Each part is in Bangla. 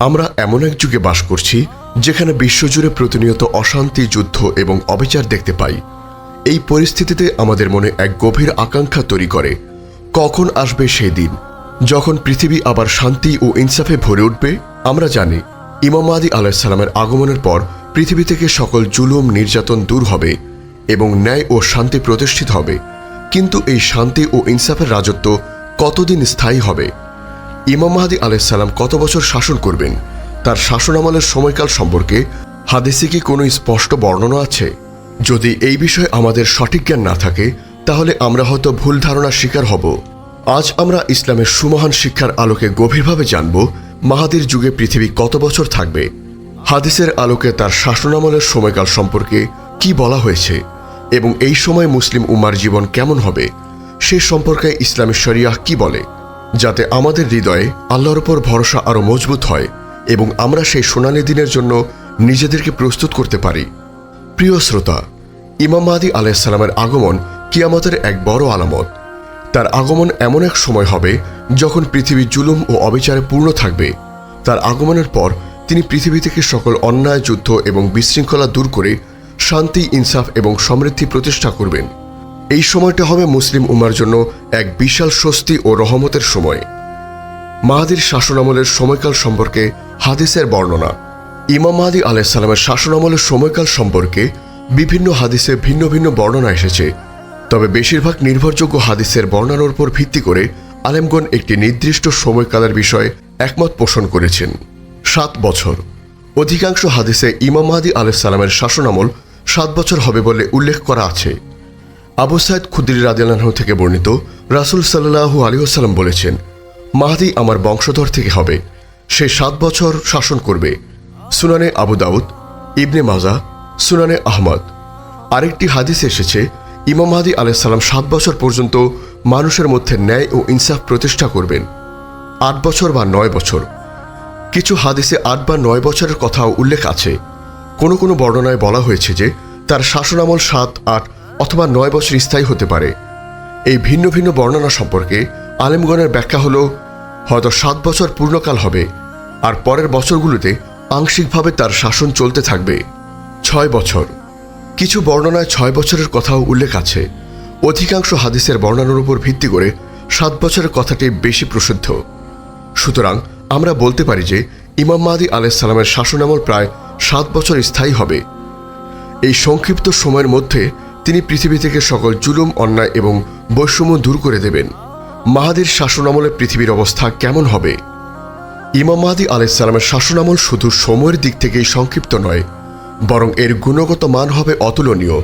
আমরা এমন এক যুগে বাস করছি যেখানে বিশ্বজুড়ে প্রতিনিয়ত অশান্তি, যুদ্ধ এবং অবিচার দেখতে পাই। এই পরিস্থিতিতে আমাদের মনে এক গভীর আকাঙ্ক্ষা তৈরি করে, কখন আসবে সেই দিন? যখন পৃথিবী আবার শান্তি ও ইনসাফে ভরে উঠবে, আমরা জানি, ইমাম আদি আলাহিসাল্লামের আগমনের পর পৃথিবী থেকে সকল জুলুম, নির্যাতন দূর হবে এবং ন্যায় ও শান্তি প্রতিষ্ঠিত হবে। কিন্তু এই শান্তি ও ইনসাফের রাজত্ব কতদিন স্থায়ী হবে? ইমাম মাহাদি আলাইসাল্লাম কত বছর শাসন করবেন? তার শাসনামলের সময়কাল সম্পর্কে হাদিসে কি কোনো স্পষ্ট বর্ণনা আছে? যদি এই বিষয়ে আমাদের সঠিক জ্ঞান না থাকে, তাহলে আমরা হয়তো ভুল ধারণার শিকার হব। আজ আমরা ইসলামের সুমহান শিক্ষার আলোকে গভীরভাবে জানব মাহাদির যুগে পৃথিবী কত বছর থাকবে। হাদিসের আলোকে তার শাসনামলের সময়কাল সম্পর্কে কি বলা হয়েছে? এবং এই সময় মুসলিম উম্মার জীবন কেমন হবে? সে সম্পর্কে ইসলামী শরিয়াহ কি বলে? যাতে আমাদের হৃদয়ে আল্লাহর উপর ভরসা আরও মজবুত হয় এবং আমরা সেই সোনালি দিনের জন্য নিজেদেরকে প্রস্তুত করতে পারি। প্রিয় শ্রোতা, ইমাম মাহাদি আলাইসাল্লামের আগমন কিয়ামতের এক বড় আলামত। তার আগমন এমন এক সময় হবে যখন পৃথিবী জুলুম ও অবিচারে পূর্ণ থাকবে। তার আগমনের পর তিনি পৃথিবী থেকে সকল অন্যায়, যুদ্ধ এবং বিশৃঙ্খলা দূর করে শান্তি, ইনসাফ এবং সমৃদ্ধি প্রতিষ্ঠা করবেন। এই সময়টা হবে মুসলিম উমার জন্য এক বিশাল স্বস্তি ও রহমতের সময়। মাহাদির শাসনামলের সময়কাল সম্পর্কে হাদিসের বর্ণনা। ইমাম মাহাদি আলাইসাল্লামের শাসনামলের সময়কাল সম্পর্কে বিভিন্ন হাদিসে ভিন্ন ভিন্ন বর্ণনা এসেছে। তবে বেশিরভাগ নির্ভরযোগ্য হাদিসের বর্ণনার উপর ভিত্তি করে আলেমগণ একটি নির্দিষ্ট সময়কালের বিষয়ে একমত পোষণ করেছেন। সাত বছর। অধিকাংশ হাদিসে ইমাম মাহাদি আলাইসাল্লামের শাসনামল সাত বছর হবে বলে উল্লেখ করা আছে। আবু সাইদ খুদ্রি রাদিয়াল্লাহ থেকে বর্ণিত রাসুল সাল্লাহু আলিহাসাল্লাম বলেছেন, মাহাদি আমার বংশধর থেকে হবে। সে সাত বছর শাসন করবে। সুনানে আবু দাউদ, ইবনে মাজা, সুনানে আহমদ। আরেকটি হাদিস এসেছে, ইমাম মাহাদি আলাইসাল্লাম সাত বছর পর্যন্ত মানুষের মধ্যে ন্যায় ও ইনসাফ প্রতিষ্ঠা করবেন। আট বছর বা নয় বছর। কিছু হাদিসে আট বা নয় বছরের কথাও উল্লেখ আছে। কোনো কোনো বর্ণনায় বলা হয়েছে যে, তার শাসনামল সাত, আট অথবা নয় বছর স্থায়ী হতে পারে। এই ভিন্ন ভিন্ন বর্ণনা সম্পর্কে আলেমগণের ব্যাখ্যা হল, হয়তো সাত বছর পূর্ণকাল হবে, আর পরের বছরগুলোতে আংশিকভাবে তার শাসন চলতে থাকবে। ছয় বছর। কিছু বর্ণনায় ছয় বছরের কথাও উল্লেখ আছে। অধিকাংশ হাদিসের বর্ণনার উপর ভিত্তি করে সাত বছরের কথাটি বেশি প্রসিদ্ধ। সুতরাং আমরা বলতে পারি যে, ইমাম মাহাদি আলাইসাল্লামের শাসনামল প্রায় সাত বছর স্থায়ী হবে। এই সংক্ষিপ্ত সময়ের মধ্যে তিনি পৃথিবী থেকে সকল জুলুম, অন্যায় এবং বৈষম্য দূর করে দেবেন। মাহাদির শাসনামলে পৃথিবীর অবস্থা কেমন হবে? ইমাম মাহাদি আলাইসাল্লামের শাসনামল শুধু সময়ের দিক থেকেই সংক্ষিপ্ত নয়, বরং এর গুণগত মান হবে অতুলনীয়।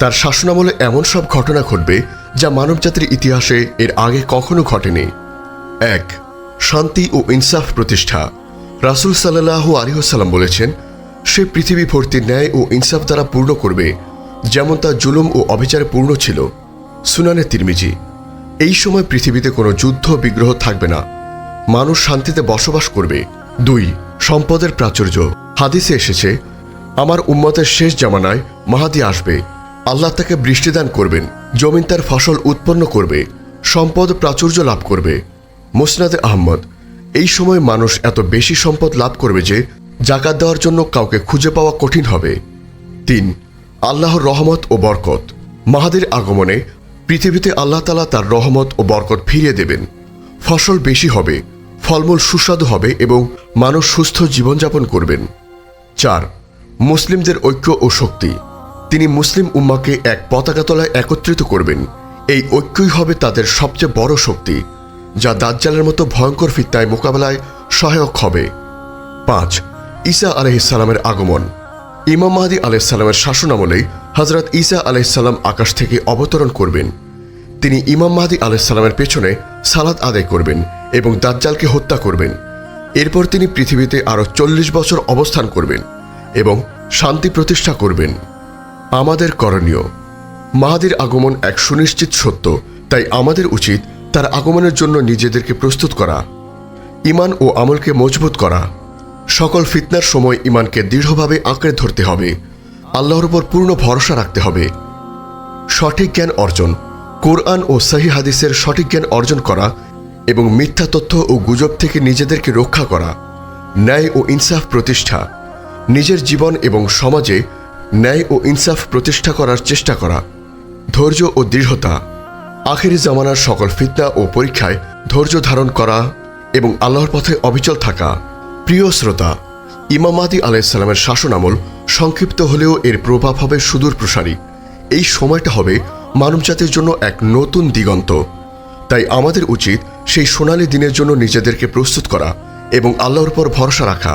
তার শাসনামলে এমন সব ঘটনা ঘটবে যা মানবজাতির ইতিহাসে এর আগে কখনো ঘটেনি। এক, শান্তি ও ইনসাফ প্রতিষ্ঠা। রাসুল সাল্লাহু আলিহাসাল্লাম বলেছেন, সে পৃথিবী ভর্তি ন্যায় ও ইনসাফ দ্বারা পূর্ণ করবে। যেমন তা জুলুম ও অবিচারে পূর্ণ ছিল, সুনানে তিরমিজি। এই সময় পৃথিবীতে কোনো যুদ্ধ বিগ্রহ থাকবে না। মানুষ শান্তিতে বসবাস করবে। দুই, সম্পদের প্রাচুর্য। হাদিসে এসেছে, আমার উম্মতের শেষ জামানায় মাহাদি আসবে। আল্লাহ তাকে বৃষ্টিদান করবেন। জমিন তার ফসল উৎপন্ন করবে। সম্পদ প্রাচুর্য লাভ করবে। মুসনাদে আহমদ, এই সময় মানুষ এত বেশি সম্পদ লাভ করবে যে, জাকাত দেওয়ার জন্য কাউকে খুঁজে পাওয়া কঠিন হবে। তিন আল্লাহর রহমত ও বরকত। মাহাদের আগমনে পৃথিবীতে আল্লাহ তালা তার রহমত ও বরকত ফিরিয়ে দেবেন। ফসল বেশি হবে, ফলমূল সুস্বাদু হবে এবং মানুষ সুস্থ জীবনযাপন করবেন। চার, মুসলিমদের ঐক্য ও শক্তি। তিনি মুসলিম উম্মাকে এক পতাকা তলায় একত্রিত করবেন। এই ঐক্যই হবে তাদের সবচেয়ে বড় শক্তি, যা দাজ্জালের মতো ভয়ঙ্কর ফিত্তায় মোকাবেলায় সহায়ক হবে। পাঁচ, ঈসা আলহিসাল্লামের আগমন। ইমাম মাহাদি আলাইসাল্লামের শাসনামলেই হজরত ঈসা আলাইসাল্লাম আকাশ থেকে অবতরণ করবেন। তিনি ইমাম মাহাদি আলাইসাল্লামের পেছনে সালাদ আদায় করবেন এবং দাজ্জালকে হত্যা করবেন। এরপর তিনি পৃথিবীতে আরও চল্লিশ বছর অবস্থান করবেন এবং শান্তি প্রতিষ্ঠা করবেন। আমাদের করণীয়, মাহাদির আগমন এক সুনিশ্চিত সত্য, তাই আমাদের উচিত তার আগমনের জন্য নিজেদেরকে প্রস্তুত করা ইমান ও আমলকে মজবুত করা। সকল ফিতনার সময় ইমানকে দৃঢ়ভাবে আঁকড়ে ধরতে হবে। আল্লাহর উপর পূর্ণ ভরসা রাখতে হবে। সঠিক জ্ঞান অর্জন। কোরআন ও সহি হাদিসের সঠিক জ্ঞান অর্জন করা এবং মিথ্যা তথ্য ও গুজব থেকে নিজেদেরকে রক্ষা করা। ন্যায় ও ইনসাফ প্রতিষ্ঠা। নিজের জীবন এবং সমাজে ন্যায় ও ইনসাফ প্রতিষ্ঠা করার চেষ্টা করা। ধৈর্য ও দৃঢ়তা। আখেরি জামানার সকল ফিতনা ও পরীক্ষায় ধৈর্য ধারণ করা এবং আল্লাহর পথে অবিচল থাকা। প্রিয় শ্রোতা, ইমাম আদি আলাইসাল্লামের শাসন আমল সংক্ষিপ্ত হলেও এর প্রভাব হবে সুদূর প্রসারী। এই সময়টা হবে মানবজাতির জন্য এক নতুন দিগন্ত। তাই আমাদের উচিত সেই সোনালী দিনের জন্য নিজেদেরকে প্রস্তুত করা এবং আল্লাহর পর ভরসা রাখা।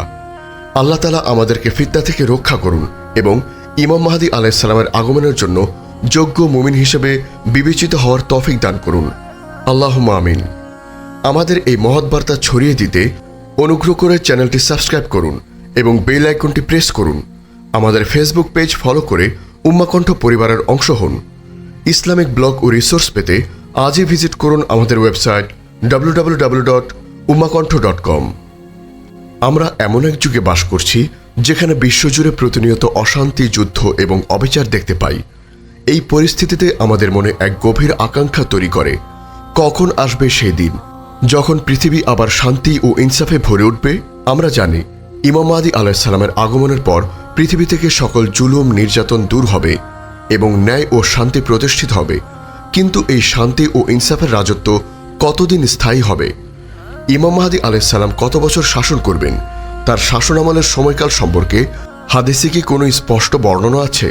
আল্লাহ তালা আমাদেরকে ফিতনা থেকে রক্ষা করুন এবং ইমাম মাহাদি আলাইসাল্লামের আগমনের জন্য যোগ্য মুমিন হিসেবে বিবেচিত হওয়ার তফিক দান করুন। আল্লাহ আমিন। আমাদের এই মহৎ বার্তা ছড়িয়ে দিতে অনুগ্রহ করে চ্যানেলটি সাবস্ক্রাইব করুন এবং বেল আইকনটি প্রেস করুন। আমাদের ফেসবুক পেজ ফলো করে উম্মাকণ্ঠ পরিবারের অংশ হন। ইসলামিক ব্লগ ও রিসোর্স পেতে আজই ভিজিট করুন আমাদের website W dot dot com আমরা এমন এক যুগে বাস করছি যেখানে বিশ্বজুড়ে প্রতিনিয়ত অশান্তি, যুদ্ধ এবং অবিচার দেখতে পাই। এই পরিস্থিতিতে আমাদের মনে এক গভীর আকাঙ্ক্ষা তৈরি করে, কখন আসবে সেই দিন? যখন পৃথিবী আবার শান্তি ও ইনসাফে ভরে উঠবে, আমরা জানি ইমাম আদি আলাইসাল্লামের আগমনের পর পৃথিবী থেকে সকল জুলুম, নির্যাতন দূর হবে এবং ন্যায় ও শান্তি প্রতিষ্ঠিত হবে। কিন্তু এই শান্তি ও ইনসাফের রাজত্ব কতদিন স্থায়ী হবে? ইমাম মাহাদি আলাইসাল্লাম কত বছর শাসন করবেন? তার শাসনামলের সময়কাল সম্পর্কে হাদিসে কি কোনো স্পষ্ট বর্ণনা আছে?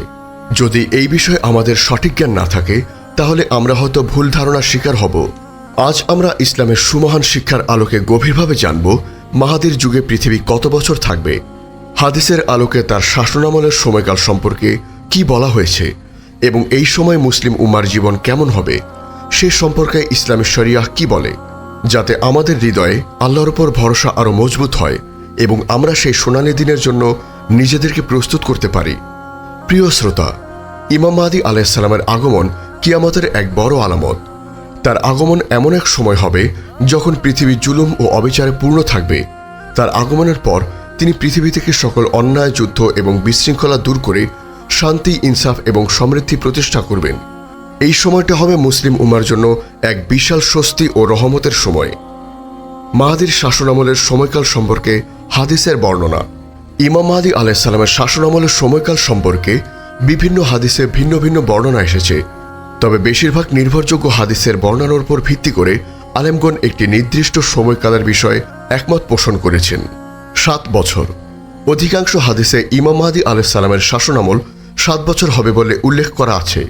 যদি এই বিষয়ে আমাদের সঠিক জ্ঞান না থাকে, তাহলে আমরা হয়তো ভুল ধারণার শিকার হব। আজ আমরা ইসলামের সুমহান শিক্ষার আলোকে গভীরভাবে জানব মাহাদির যুগে পৃথিবী কত বছর থাকবে। হাদিসের আলোকে তার শাসনামলের সময়কাল সম্পর্কে কি বলা হয়েছে এবং এই সময় মুসলিম উম্মার জীবন কেমন হবে, সে সম্পর্কে ইসলামী শরিয়াহ কি বলে, যাতে আমাদের হৃদয়ে আল্লাহর উপর ভরসা আরও মজবুত হয় এবং আমরা সেই সোনালী দিনের জন্য নিজেদেরকে প্রস্তুত করতে পারি। প্রিয় শ্রোতা, ইমাম মাহাদি আলাইসাল্লামের আগমন কিয়ামতের এক বড় আলামত। তার আগমন এমন এক সময় হবে যখন পৃথিবী জুলুম ও অবিচারে পূর্ণ থাকবে। তার আগমনের পর তিনি পৃথিবী থেকে সকল অন্যায়, যুদ্ধ এবং বিশৃঙ্খলা দূর করে শান্তি, ইনসাফ এবং সমৃদ্ধি প্রতিষ্ঠা করবেন। এই সময়টা হবে মুসলিম উমার জন্য এক বিশাল স্বস্তি ও রহমতের সময়। মাহাদির শাসনামলের সময়কাল সম্পর্কে হাদিসের বর্ণনা। ইমাম মাহাদি আলাইসাল্লামের শাসনামলের সময়কাল সম্পর্কে বিভিন্ন হাদিসে ভিন্ন ভিন্ন বর্ণনা এসেছে। তবে বেশিরভাগ নির্ভরযোগ্য হাদিসের বর্ণনার উপর ভিত্তি করে আলেমগণ একটি নির্দিষ্ট সময়কালের বিষয়ে একমত পোষণ করেছেন। সাত বছর। অধিকাংশ হাদিসে ইমাম মাহাদি আলাইসাল্লামের শাসনামল সাত বছর হবে বলে উল্লেখ করা আছে।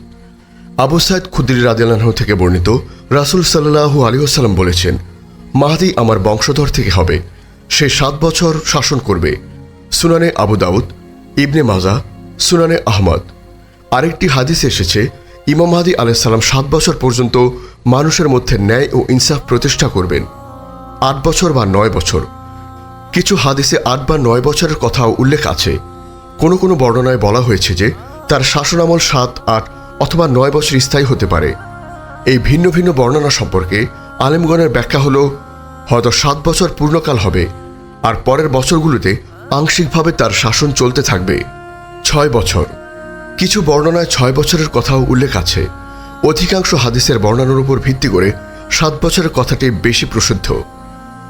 আবু সাইদ খুদ্রি রাদিয়াল্লাহ থেকে বর্ণিত রাসুল সাল্লাহু আলিহাসাল্লাম বলেছেন, মাহাদি আমার বংশধর থেকে হবে। সে সাত বছর শাসন করবে। সুনানে আবু দাউদ, ইবনে মাজা, সুনানে আহমদ। আরেকটি হাদিস এসেছে ইমাম মাহাদি আলাইসাল্লাম সাত বছর পর্যন্ত মানুষের মধ্যে ন্যায় ও ইনসাফ প্রতিষ্ঠা করবেন। আট বছর বা নয় বছর। কিছু হাদিসে আট বা নয় বছরের কথাও উল্লেখ আছে। কোনো কোনো বর্ণনায় বলা হয়েছে যে, তার শাসনামল সাত, আট অথবা নয় বছর স্থায়ী হতে পারে। এই ভিন্ন ভিন্ন বর্ণনা সম্পর্কে আলেমগণের ব্যাখ্যা হল, হয়তো সাত বছর পূর্ণকাল হবে, আর পরের বছরগুলোতে আংশিকভাবে তার শাসন চলতে থাকবে। ছয় বছর। কিছু বর্ণনায় ছয় বছরের কথাও উল্লেখ আছে। অধিকাংশ হাদিসের বর্ণনার উপর ভিত্তি করে সাত বছরের কথাটি বেশি প্রসিদ্ধ।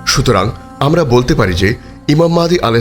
সুতরাং আমরা বলতে পারি যে ইমাম মাহাদি আলাহ